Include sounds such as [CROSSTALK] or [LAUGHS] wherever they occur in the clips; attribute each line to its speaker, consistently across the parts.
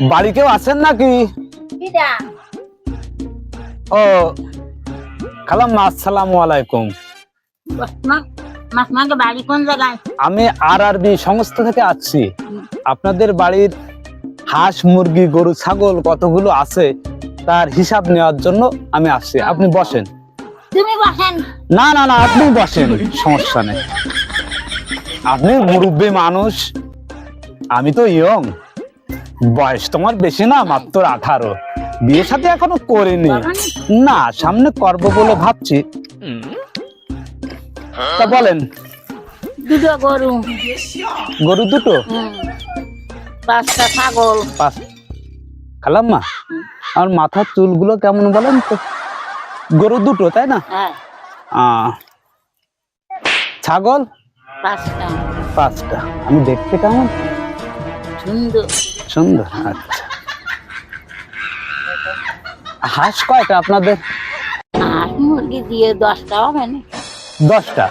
Speaker 1: বাড়ি কেউ আছেন নাকি? ও খালাম আসসালামু আলাইকুম।
Speaker 2: বাড়ি কোন জায়গায়?
Speaker 1: আমি আর আর বি সংস্থা থেকে আসছি। আপনাদের বাড়ির হাঁস মুরগি গরু ছাগল কতগুলো আছে তার হিসাব নেওয়ার জন্য আমি আসছি। আপনি বসেন।
Speaker 2: তুমি বসেন।
Speaker 1: না না না আপনি বসেন সমস্যা নেই। আপনি মুরব্বী মানুষ আমি তো ইয়ং। বয়স তোমার বেশি না মাত্র আঠারো। বিয়ে সাথে এখনও করিনি। না সামনে করব বলে ভাবছি। তা বলেন।
Speaker 2: দুটো গরু।
Speaker 1: গরু দুটো?
Speaker 2: পাঁচটা ছাগল।
Speaker 1: পাঁচ। খালাম্মা আমার মাথার চুলগুলো কেমন বলেন তো? গরু দুটো তাই না?
Speaker 2: হ্যাঁ।
Speaker 1: ছাগল?
Speaker 2: পাঁচটা।
Speaker 1: পাঁচটা। আমি দেখতে কেমন?
Speaker 2: সুন্দর।
Speaker 1: সুন্দর আচ্ছা। হাঁস কয়টা আপনাদের?
Speaker 2: হাঁস মুরগি দিয়ে দশটা হবে না
Speaker 1: দশটা?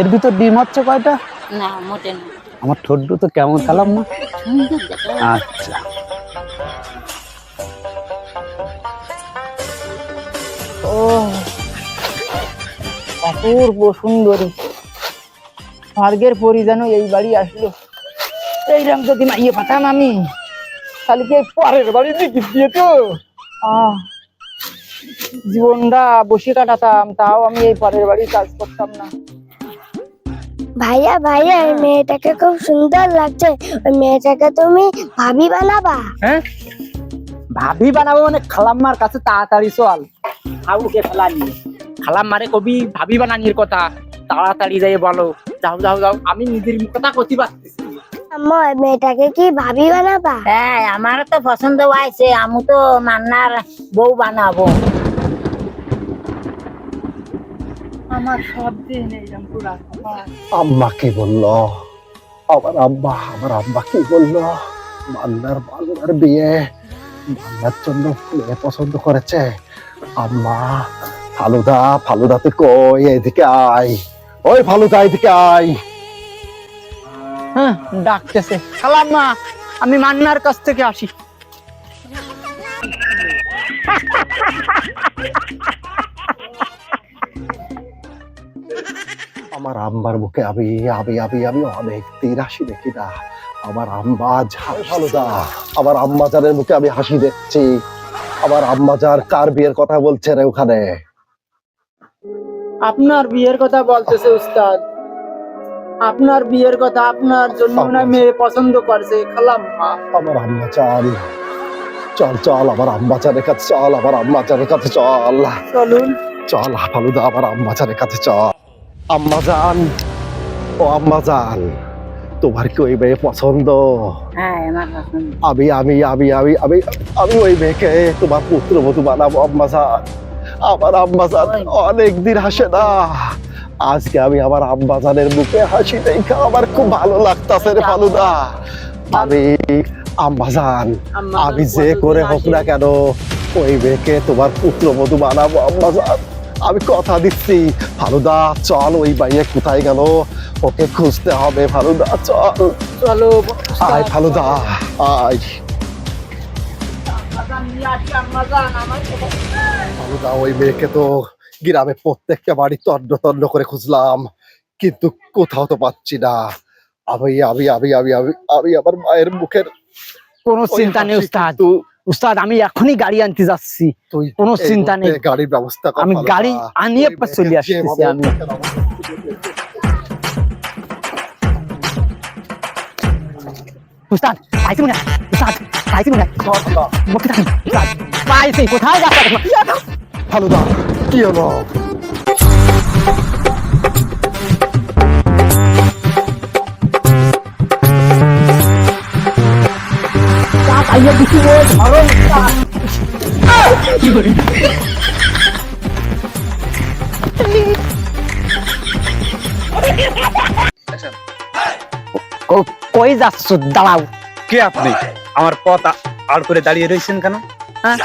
Speaker 1: এর ভিতর ডিম হচ্ছে কয়টা?
Speaker 2: না মোটে না।
Speaker 1: আমার ঠোঁট তো কেমন খেলাম না। আচ্ছা।
Speaker 3: ও অপূর্ব সুন্দরী। স্বর্গের পরি যেন এই বাড়ি আসলো। এইরকম যদি মাইয়ে পাঠাম আমি। তাহলে কি পরের বাড়ি দিকে দিয়ে তো। জীবনটা বসে কাটাতাম তাও আমি এই পরের বাড়ি কাজ করতাম না।
Speaker 4: ভাইয়া ভাইয়া ওই মেয়েটাকে খুব সুন্দর লাগছে। ওই মেয়েটাকে তুমি ভাবি বানাবা।
Speaker 3: হ্যাঁ? ভাবি বানাবো মানে খালাম্মার কাছে তাড়াতাড়ি চল। ফেলা নিয়ে। খালাম্মারে কবি ভাবি বানানির কথা তাড়াতাড়ি যাই বলো। যাও যাও যাও আমি নিজের কথা কতি পারতেছি
Speaker 4: আম্মা মেয়েটাকে কি ভাবি বানাবা?
Speaker 2: হ্যাঁ আমার তো পছন্দ হয়েছে আমি তো মান্নার বউ বানাবো।
Speaker 3: আমার সব দিন এইরকম পুরা
Speaker 5: আম্মা কি বলল? আমার আব্বা আমার আব্বা কি বলল? মান্নার মান্নার বিয়ে মান্নার জন্য মেয়ে পছন্দ করেছে। আম্মা ফালুদা ফালুদা তুই কই এদিকে আয়? ওই ফালুদা এদিকে আয়।
Speaker 3: হ্যাঁ ডাকতেছে। খালাম্মা আমি মান্নার কাছ থেকে আসি।
Speaker 5: আমার আম্বার মুখে আমি আমি আমি আমি অনেক তীর হাসি দেখি না। আমার আম্মা ঝাল ফালুদা আমার আম্মা জানের মুখে আমি হাসি দেখছি। আমার আম্মা যার কার বিয়ের কথা বলছে রে ওখানে?
Speaker 3: আপনার বিয়ের কথা বলতেছে উস্তাদ। আপনার বিয়ের কথা আপনার জন্য না মেয়ে পছন্দ করছে। খালাম্মা
Speaker 5: আমার আম্মা চাল। চল চল আমার আম্মা চানের কাছে চল আমার আম্মা চানের কাছে চল।
Speaker 3: চলুন।
Speaker 5: চল ফালুদা আমার আম্মা চানের কাছে চল। আম্মা জান ও আম্মা জান তোমার কি ওই মেয়ে পছন্দ?
Speaker 2: হ্যাঁ আমার পছন্দ।
Speaker 5: আমি আমি আমি আমি আমি আমি ওই মেয়েকে তোমার পুত্রবধূ বানাবো আম্মা জান। আমার আম্মা জান অনেক দিন হাসে না। আজকে আমি আমার আম্মা জানের মুখে হাসি দেখা আমার খুব ভালো লাগতাছে রে ফালুদা। আমি আম্মা আমি যে করে হোক না কেন ওই মেয়েকে তোমার পুত্রবধূ বানাবো আম্মা আমি কথা দিচ্ছি ফালুদা চল ওই বাইরে কোথায় গেল? ওকে খুঁজতে হবে ফালুদা চল।
Speaker 3: চলো
Speaker 5: আয় ফালুদা আয়। ফালুদা ওই মেয়েকে তো গ্রামে প্রত্যেকটা বাড়ি তন্ন তন্ন করে খুঁজলাম কিন্তু কোথাও তো পাচ্ছি না। আমি আমি আমি আমি আমি আমি আমার মায়ের মুখের
Speaker 3: কোনো চিন্তা নেই উস্তাদ। উস্তাদ আমি এখনই গাড়ি আনতে যাচ্ছি।
Speaker 5: তুই
Speaker 3: কোনো চিন্তা নেই।
Speaker 5: গাড়ির ব্যবস্থা
Speaker 3: আমি গাড়ি আনিয়ে চলে
Speaker 5: যেভাবে
Speaker 3: আমি। উস্তাদ পাইছি মনে উস্তাদ পাইছি মনে মুখে থাকুন। উস্তাদ পাইছি। কোথায় যাচ্ছে
Speaker 5: ফালুদা কি হলো?
Speaker 3: কই যাচ্ছ? দাঁড়াও।
Speaker 1: কে আপনি? আমার পথ আ- আড় করে দাঁড়িয়ে রয়েছেন কেন?
Speaker 3: হ্যাঁ?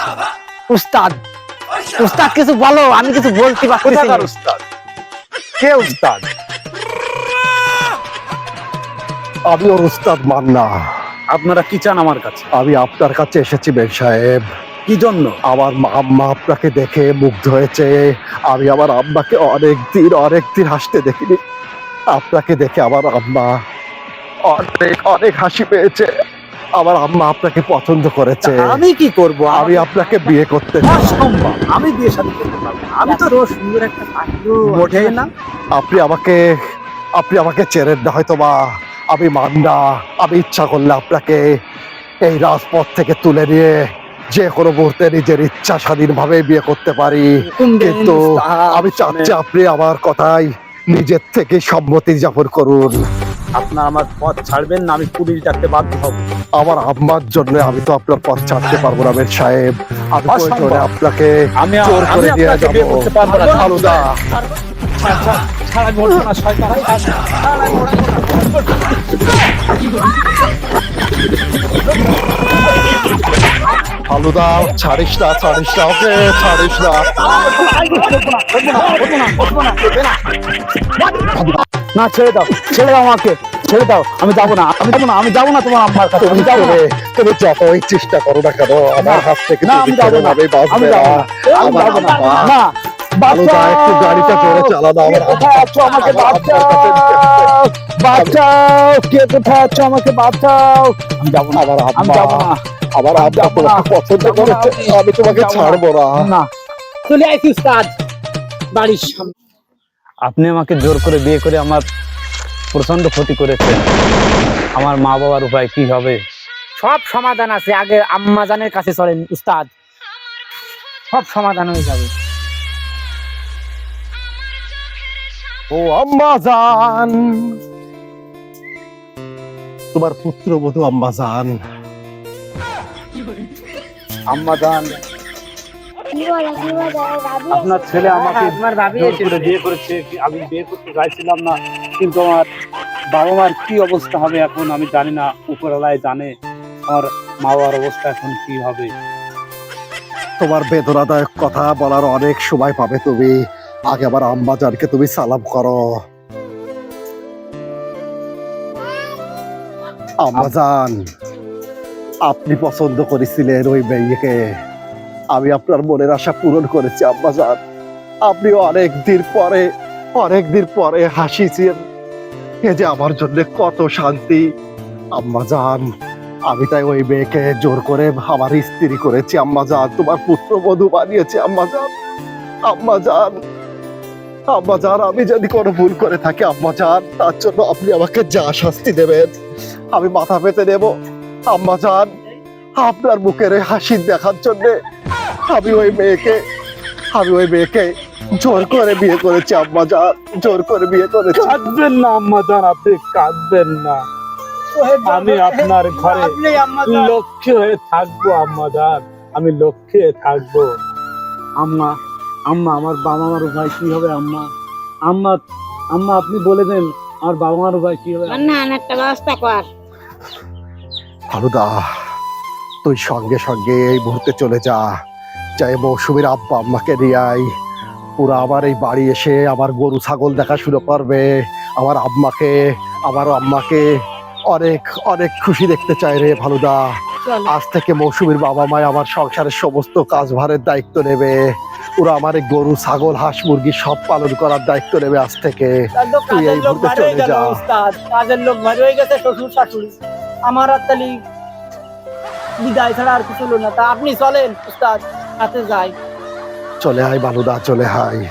Speaker 3: উস্তাদ [LAUGHS] উস্তাদ কিছু বলো আমি কিছু বলতে পারছি
Speaker 1: কোথাকার
Speaker 3: না।
Speaker 1: উস্তাদ? কে উস্তাদ?
Speaker 5: আমি ওর উস্তাদ মান্না।
Speaker 1: আপনারা কি চান আমার কাছে?
Speaker 5: আমি আপনার কাছে এসেছি বেগ সাহেব।
Speaker 1: কি জন্য?
Speaker 5: আমার মা- আম্মা আপনাকে দেখে মুগ্ধ হয়েছে। আমি আমার আম্মাকে অনেক দিন অনেক দিন হাসতে দেখিনি। আপনাকে দেখে আমার আম্মা অনেক অনেক হাসি পেয়েছে। আমার আম্মা আপনাকে পছন্দ করেছে।
Speaker 1: আমি কি করব?
Speaker 5: আমি আপনাকে বিয়ে করতে।
Speaker 1: অসম্ভব আমি বিয়ে শাদী করতে পারব আমি তো
Speaker 3: এত সুন্দর একটা
Speaker 1: না?
Speaker 5: আপনি আমাকে আপনি আমাকে চেনেন না হয়তো বা আমি মান্না। আমি ইচ্ছা করলে আপনাকে এই রাজপথ থেকে তুলে নিয়ে যে কোনো মুহূর্তে নিজের ইচ্ছা স্বাধীনভাবে বিয়ে করতে পারি। কিন্তু আমি চাচ্ছি আপনি আমার কথাই নিজের থেকে সম্মতি যাপন করুন।
Speaker 1: আপনার আমার পথ ছাড়বেন না আমি পুলিশ ডাকতে বাধ্য হব
Speaker 5: আমার আম্মার জন্য আমি তো আপনার পথ ছাড়তে পারব না বের সাহেব আমি প্রয়োজনে আপনাকে
Speaker 1: আমি
Speaker 5: জোর করে নিয়ে যাব আলুদা
Speaker 1: ছাড়া ঘটবো না শয়তান
Speaker 5: আলুদা ছাড়িস না ছাড়িস না ওকে ছাড়িস না
Speaker 1: না ছেড়ে দাও ছেড়ে দাও আমাকে ছেড়ে দাও আমি যাব না আমি যাব না আমি যাব না তোমার আম্মার কাছে আমি যাব
Speaker 5: তুমি যতই চেষ্টা করো না কেন আমার হাত থেকে
Speaker 1: না, আমি যাব না। আমি যাব না। আমি না।
Speaker 5: আম্মা। একটু গাড়িটা জোরে চালানো আমার
Speaker 1: আছো আমাকে বাঁচাও বাঁচাও কে কোথায় আছো আমাকে বাঁচাও আমি যাব না যাব না
Speaker 5: তোমাকে পছন্দ করেছে
Speaker 1: আমি-
Speaker 5: আমি তোমাকে ছাড়বো না
Speaker 1: না
Speaker 3: চলে আইছি উস্তাদ বাড়ির সামনে
Speaker 1: আপনি আমাকে জোর করে বিয়ে করে আমার প্রচণ্ড ক্ষতি করেছেন। আমার মা বাবার উপায় কি হবে?
Speaker 3: সব সমাধান আছে আগে আম্মা জানের কাছে চলেন উস্তাদ। সব সমাধান হয়ে যাবে।
Speaker 5: ও আম্মা জান। তোমার পুত্র বধূ আম্মা
Speaker 1: আপনার ছেলে আমাকে
Speaker 3: তোমার ভাবি
Speaker 1: জোর করে বিয়ে করেছে আমি বিয়ে করতে চাইছিলাম না কিন্তু আমার বাবা মার কি অবস্থা হবে এখন আমি জানি না উপরওয়ালায় জানে আমার মা বাবার অবস্থা এখন কি হবে।
Speaker 5: তোমার বেদনাদায়ক কথা বলার অনেক সময় পাবে তুমি। আগে আবার আম্মা জানকে তুমি সালাম করো। আম্মা জান আপনি পছন্দ করেছিলেন ওই মেয়েকে। আমি আপনার মনের আশা পূরণ করেছি আম্মা জান। আপনি অনেক দিন পরে, অনেক দিন পরে হাসিছেন। এ যে আমার জন্য কত শান্তি। আম্মা জান, আমি তাই ওই মেয়েকে জোর করে আমার স্ত্রী করেছি, আম্মা জান। তোমার পুত্র বধূ বানিয়েছি, আম্মা জান। আম্মা জান আম্মা জান, আমি যদি কোনো ভুল করে থাকি, আম্মা জান, তার জন্য আপনি আমাকে যা শাস্তি দেবেন, আমি মাথা পেতে নেব। আম্মা জান, আপনার মুখের হাসি দেখার জন্য আমি ওই মেয়েকে আমি ওই মেয়েকে জোর করে বিয়ে করেছি আম্মা জান জোর করে বিয়ে করেছি।
Speaker 1: কাঁদবেন না আম্মা জান আপনি কাঁদবেন না। আমি আপনার ঘরে লক্ষ্মী হয়ে থাকব আম্মা জান আমি লক্ষ্মী হয়ে থাকব। আম্মা আম্মা আমার বাবা মার উপায় কি হবে আম্মা? আম্মা আম্মা আপনি বলে দেন আমার বাবা মার উপায় কি হবে
Speaker 2: না একটা ব্যবস্থা কর।
Speaker 5: তুই সঙ্গে সঙ্গে এই মুহূর্তে চলে যা। যাই মৌসুমীর আব্বা আম্মাকে নিয়ে আই পুরো আমার এই বাড়ি এসে আমার গরু ছাগল দেখা শুরু করবে। আমার আম্মাকে আমার আম্মাকে অনেক অনেক খুশি দেখতে চাই রে ভালুদা। আজ থেকে মৌসুমীর বাবা মায় আমার সংসারের সমস্ত কাজভারের দায়িত্ব নেবে। ওরা আমার এই গরু ছাগল হাঁস মুরগি সব পালন করার দায়িত্ব নেবে আজ থেকে। তুই এই মুহূর্তে চলে যা।
Speaker 3: কাজের লোক ভারী হয়ে গেছে শ্বশুর শাশুড়ি। আমার আর তালি বিদায় ছাড়া আর কিছু না। তা আপনি চলেন উস্তাদ। সাথে যাই।
Speaker 5: চলে আয় বালুদা চলে আয়।